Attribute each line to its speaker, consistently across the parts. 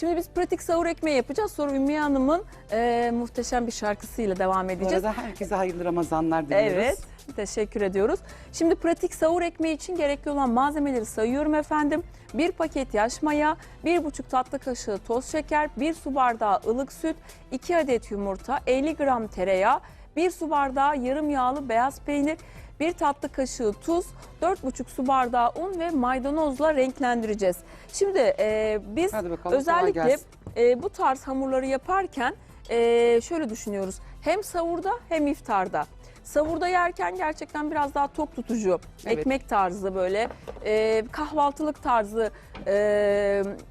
Speaker 1: Şimdi biz pratik sahur ekmeği yapacağız. Sonra Ümmüye Hanım'ın e, muhteşem bir şarkısıyla devam
Speaker 2: Bu
Speaker 1: edeceğiz.
Speaker 2: arada herkese hayırlı Ramazanlar diliyoruz.
Speaker 1: Evet, teşekkür ediyoruz. Şimdi pratik sahur ekmeği için gerekli olan malzemeleri sayıyorum efendim. Bir paket yaş maya, bir buçuk tatlı kaşığı toz şeker, bir su bardağı ılık süt, iki adet yumurta, 50 gram tereyağı, bir su bardağı yarım yağlı beyaz peynir, bir tatlı kaşığı tuz, 4,5 su bardağı un ve maydanozla renklendireceğiz. Şimdi e, biz
Speaker 2: Hadi bakalım,
Speaker 1: özellikle e, bu tarz hamurları yaparken e, şöyle düşünüyoruz. Hem sahurda hem iftarda. Savurda yerken gerçekten biraz daha tok tutucu,
Speaker 2: Evet.
Speaker 1: ekmek tarzı böyle e, kahvaltılık tarzı e,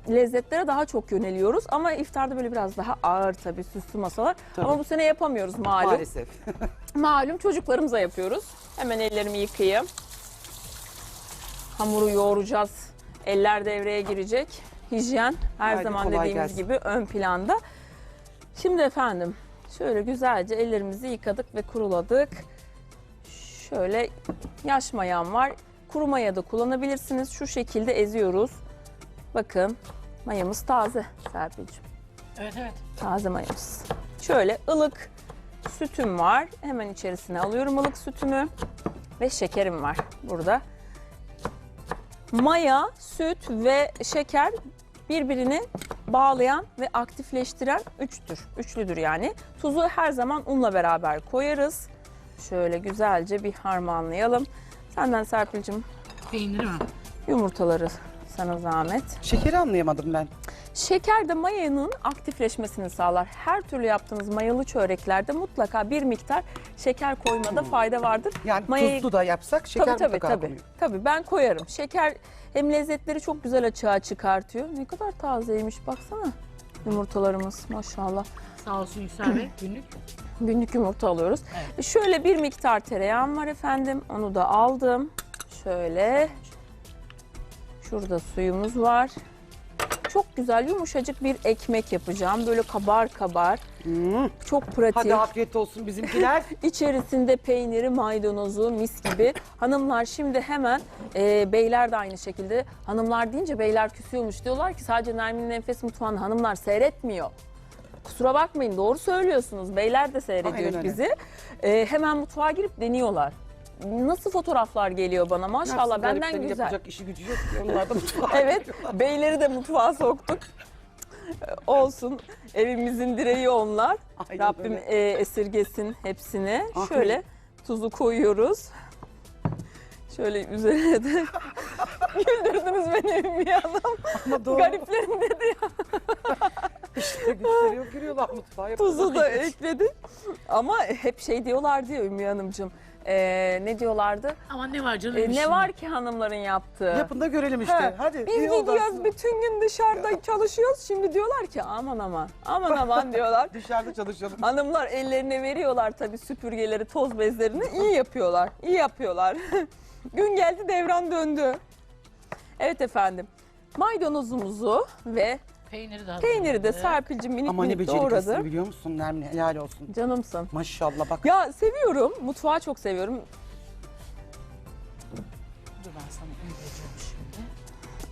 Speaker 1: lezzetlere daha çok yöneliyoruz. Ama iftarda böyle biraz daha ağır tabii süslü masalar.
Speaker 2: Tabii.
Speaker 1: Ama bu sene yapamıyoruz malum.
Speaker 2: Maalesef.
Speaker 1: Malum çocuklarımıza yapıyoruz. Hemen ellerimi yıkayayım. Hamuru yoğuracağız. Eller devreye girecek. Hijyen her
Speaker 2: Haydi
Speaker 1: zaman
Speaker 2: kolay
Speaker 1: dediğimiz
Speaker 2: gelsin.
Speaker 1: gibi ön planda. Şimdi efendim şöyle güzelce ellerimizi yıkadık ve kuruladık. Şöyle yaş mayam var. Kuru maya da kullanabilirsiniz. Şu şekilde eziyoruz. Bakın mayamız taze Serpil'ciğim.
Speaker 3: Evet evet.
Speaker 1: Taze mayamız. Şöyle ılık sütüm var. Hemen içerisine alıyorum ılık sütümü. Ve şekerim var burada. Maya, süt ve şeker birbirini bağlayan ve aktifleştiren üçtür. Üçlüdür yani. Tuzu her zaman unla beraber koyarız. Şöyle güzelce bir harmanlayalım. Senden Serpil'cim
Speaker 3: Peyniri mi?
Speaker 1: yumurtaları sana zahmet.
Speaker 2: Şekeri anlayamadım ben.
Speaker 1: Şeker de mayanın aktifleşmesini sağlar. Her türlü yaptığınız mayalı çöreklerde mutlaka bir miktar şeker koymada fayda vardır.
Speaker 2: Yani
Speaker 1: Mayayı-
Speaker 2: tuzlu da yapsak şeker
Speaker 1: tabii tabii
Speaker 2: mutlaka
Speaker 1: tabii.
Speaker 2: konuyor.
Speaker 1: Tabii ben koyarım. Şeker hem lezzetleri çok güzel açığa çıkartıyor. Ne kadar tazeymiş baksana. Yumurtalarımız maşallah.
Speaker 3: Sağ olsun Yüksel Bey günlük.
Speaker 1: Günlük yumurta alıyoruz.
Speaker 3: Evet.
Speaker 1: Şöyle bir miktar tereyağım var efendim. Onu da aldım. Şöyle. Şurada suyumuz var. Çok güzel yumuşacık bir ekmek yapacağım. Böyle kabar kabar.
Speaker 2: Hmm.
Speaker 1: Çok pratik.
Speaker 2: Hadi afiyet olsun bizimkiler.
Speaker 1: İçerisinde peyniri, maydanozu, mis gibi. Hanımlar şimdi hemen e, beyler de aynı şekilde. Hanımlar deyince beyler küsüyormuş diyorlar ki sadece Nermin'in Enfes Mutfağı'nı hanımlar seyretmiyor. Kusura bakmayın doğru söylüyorsunuz. Beyler de seyrediyor
Speaker 2: Aynen
Speaker 1: bizi. E, hemen mutfağa girip deniyorlar. Nasıl fotoğraflar geliyor bana maşallah benden güzel.
Speaker 2: Yapacak işi gücü yok. Onlar da mutfağa
Speaker 1: Evet, beyleri de mutfağa soktuk. Olsun, evimizin direği onlar.
Speaker 2: Aynen
Speaker 1: Rabbim
Speaker 2: öyle.
Speaker 1: e, esirgesin hepsini.
Speaker 2: Amin.
Speaker 1: Şöyle tuzu koyuyoruz. Şöyle üzerine de güldürdünüz beni Ümmüye Hanım.
Speaker 2: Ama doğru.
Speaker 1: Gariplerin dedi ya.
Speaker 2: İşte güçleri yok giriyorlar mutfağa.
Speaker 1: Tuzu da ekledik. Ama hep şey diyorlar diyor Ümmüye Hanımcığım. E, ne diyorlardı?
Speaker 3: Ama ne var canım?
Speaker 1: E, ne var ki hanımların yaptığı?
Speaker 2: Yapın da görelim işte.
Speaker 1: Ha,
Speaker 2: Hadi.
Speaker 1: Biz gidiyoruz bütün gün dışarıda çalışıyoruz. Şimdi diyorlar ki aman aman aman aman diyorlar.
Speaker 2: Dışarıda çalışalım.
Speaker 1: Hanımlar ellerine veriyorlar tabii süpürgeleri, toz bezlerini. iyi yapıyorlar, iyi yapıyorlar. Gün geldi devran döndü. Evet efendim. Maydanozumuzu ve
Speaker 3: Peyniri de
Speaker 1: peyniri de. Serpil'cim minik
Speaker 2: Ama ne
Speaker 1: minik
Speaker 2: beceriklisin
Speaker 1: doğradı.
Speaker 2: biliyor musun Nermin? Helal olsun.
Speaker 1: Canımsın.
Speaker 2: Maşallah bak.
Speaker 1: Ya seviyorum, mutfağı çok seviyorum.
Speaker 3: Dur ben sana un vereceğim şimdi.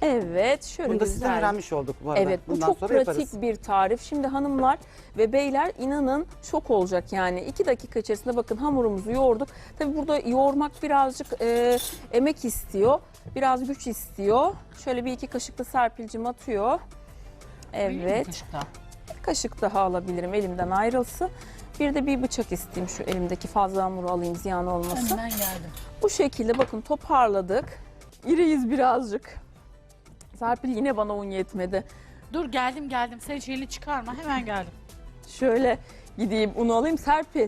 Speaker 1: Evet, şöyle
Speaker 2: Bunu da sizden
Speaker 1: güzel.
Speaker 2: öğrenmiş olduk bu arada.
Speaker 1: Evet bu
Speaker 2: Bundan
Speaker 1: çok
Speaker 2: sonra
Speaker 1: pratik
Speaker 2: yaparız.
Speaker 1: bir tarif. Şimdi hanımlar ve beyler inanın şok olacak yani. iki dakika içerisinde bakın hamurumuzu yoğurduk. Tabi burada yoğurmak birazcık e, emek istiyor. Biraz güç istiyor. Şöyle bir iki kaşık da Serpil'cim atıyor. Evet.
Speaker 3: kaşık daha?
Speaker 1: Bir kaşık daha alabilirim elimden ayrılsın. Bir de bir bıçak isteyeyim şu elimdeki fazla hamuru alayım ziyan olmasın.
Speaker 3: Hemen geldim.
Speaker 1: Bu şekilde bakın toparladık. İriyiz birazcık. Serpil yine bana un yetmedi.
Speaker 3: Dur geldim geldim. Sen şeyini çıkarma. Hemen geldim.
Speaker 1: Şöyle gideyim unu alayım Serpil.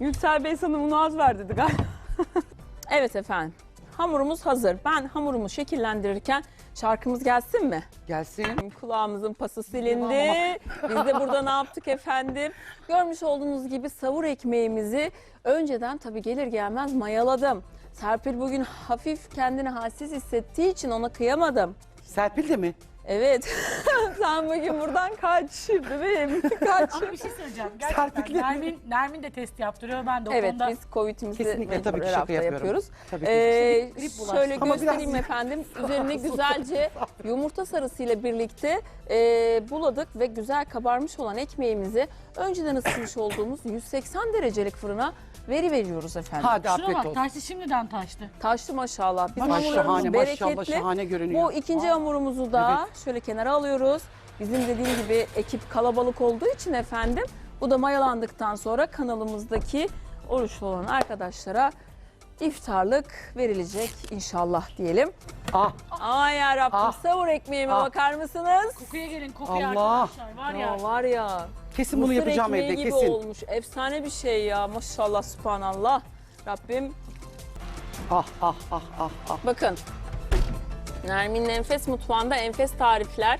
Speaker 1: Yüksel Bey sana unu az ver dedi galiba. evet efendim. Hamurumuz hazır. Ben hamurumu şekillendirirken şarkımız gelsin mi?
Speaker 2: Gelsin.
Speaker 1: Kulağımızın pası silindi. Biz de burada ne yaptık efendim? Görmüş olduğunuz gibi savur ekmeğimizi önceden tabii gelir gelmez mayaladım. Serpil bugün hafif kendini halsiz hissettiği için ona kıyamadım.
Speaker 2: Serpil de mi?
Speaker 1: Evet. Sen bugün buradan kaç bebeğim. Kaç.
Speaker 3: Ama bir şey söyleyeceğim. Gerçekten
Speaker 2: Serpikli.
Speaker 3: Nermin, Nermin de test yaptırıyor. Ben de o
Speaker 1: Evet
Speaker 3: konuda
Speaker 1: biz Covid'imizi
Speaker 2: Kesinlikle, tabii ki şaka
Speaker 1: yapıyoruz.
Speaker 2: Tabii ki.
Speaker 1: Ee, şöyle
Speaker 2: Ama
Speaker 1: göstereyim
Speaker 2: biraz-
Speaker 1: efendim. Üzerine güzelce yumurta sarısıyla birlikte e, buladık ve güzel kabarmış olan ekmeğimizi önceden ısıtmış olduğumuz 180 derecelik fırına veri veriyoruz efendim.
Speaker 2: Hadi
Speaker 3: Şuna
Speaker 2: afiyet
Speaker 3: bak
Speaker 2: olsun.
Speaker 3: taştı şimdiden taştı.
Speaker 1: Taşlı maşallah. Bizim
Speaker 2: Ay
Speaker 1: hamurlarımız
Speaker 2: şahane maşallah
Speaker 1: bereketli.
Speaker 2: şahane görünüyor.
Speaker 1: Bu ikinci hamurumuzu da şöyle kenara alıyoruz. Bizim dediğim gibi ekip kalabalık olduğu için efendim bu da mayalandıktan sonra kanalımızdaki oruçlu olan arkadaşlara iftarlık verilecek inşallah diyelim.
Speaker 2: Ah
Speaker 1: Ay ya Rabbim
Speaker 2: Ah.
Speaker 1: savur ekmeğime
Speaker 2: Ah.
Speaker 1: bakar mısınız?
Speaker 3: Kokuya gelin kokuya
Speaker 2: Allah.
Speaker 3: arkadaşlar. Var ya.
Speaker 1: Ya var ya.
Speaker 2: kesin bunu
Speaker 1: mısır
Speaker 2: yapacağım evde
Speaker 1: gibi
Speaker 2: kesin.
Speaker 1: olmuş. Efsane bir şey ya. Maşallah subhanallah. Rabbim
Speaker 2: Ah ah ah ah ah.
Speaker 1: Bakın. Nermin'in enfes mutfağında enfes tarifler.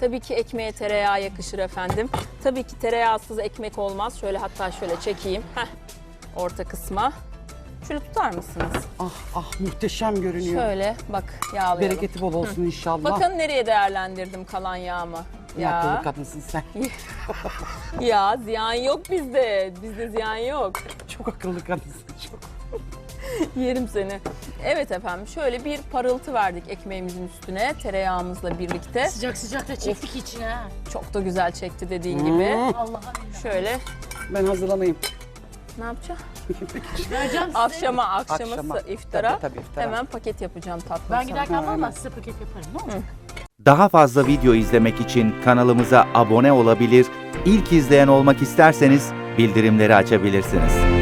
Speaker 1: Tabii ki ekmeğe tereyağı yakışır efendim. Tabii ki tereyağsız ekmek olmaz. Şöyle hatta şöyle çekeyim. Heh. Orta kısma. Şöyle tutar mısınız?
Speaker 2: Ah ah muhteşem görünüyor.
Speaker 1: Şöyle bak yağlayalım.
Speaker 2: Bereketi bol olsun inşallah.
Speaker 1: Bakın nereye değerlendirdim kalan yağımı. Ya,
Speaker 2: kadınsın sen.
Speaker 1: ya ziyan yok bizde. Bizde ziyan yok.
Speaker 2: Çok akıllı kadınsın çok.
Speaker 1: Yerim seni. Evet efendim şöyle bir parıltı verdik ekmeğimizin üstüne tereyağımızla birlikte.
Speaker 3: Sıcak sıcak da çektik içine. ha.
Speaker 1: Çok da güzel çekti dediğin gibi.
Speaker 2: Hmm.
Speaker 3: Allah'a billah.
Speaker 1: Şöyle
Speaker 2: Ben hazırlanayım.
Speaker 1: ne yapacağım?
Speaker 3: Vereceğim size.
Speaker 1: Akşama, akşama,
Speaker 2: Akşama.
Speaker 1: iftara
Speaker 2: Tabii, tabii, iftara.
Speaker 1: hemen paket yapacağım tatlım
Speaker 3: Ben
Speaker 1: sana.
Speaker 3: giderken valla size paket yaparım. Ne olacak?
Speaker 4: Daha fazla video izlemek için kanalımıza abone olabilir, ilk izleyen olmak isterseniz bildirimleri açabilirsiniz.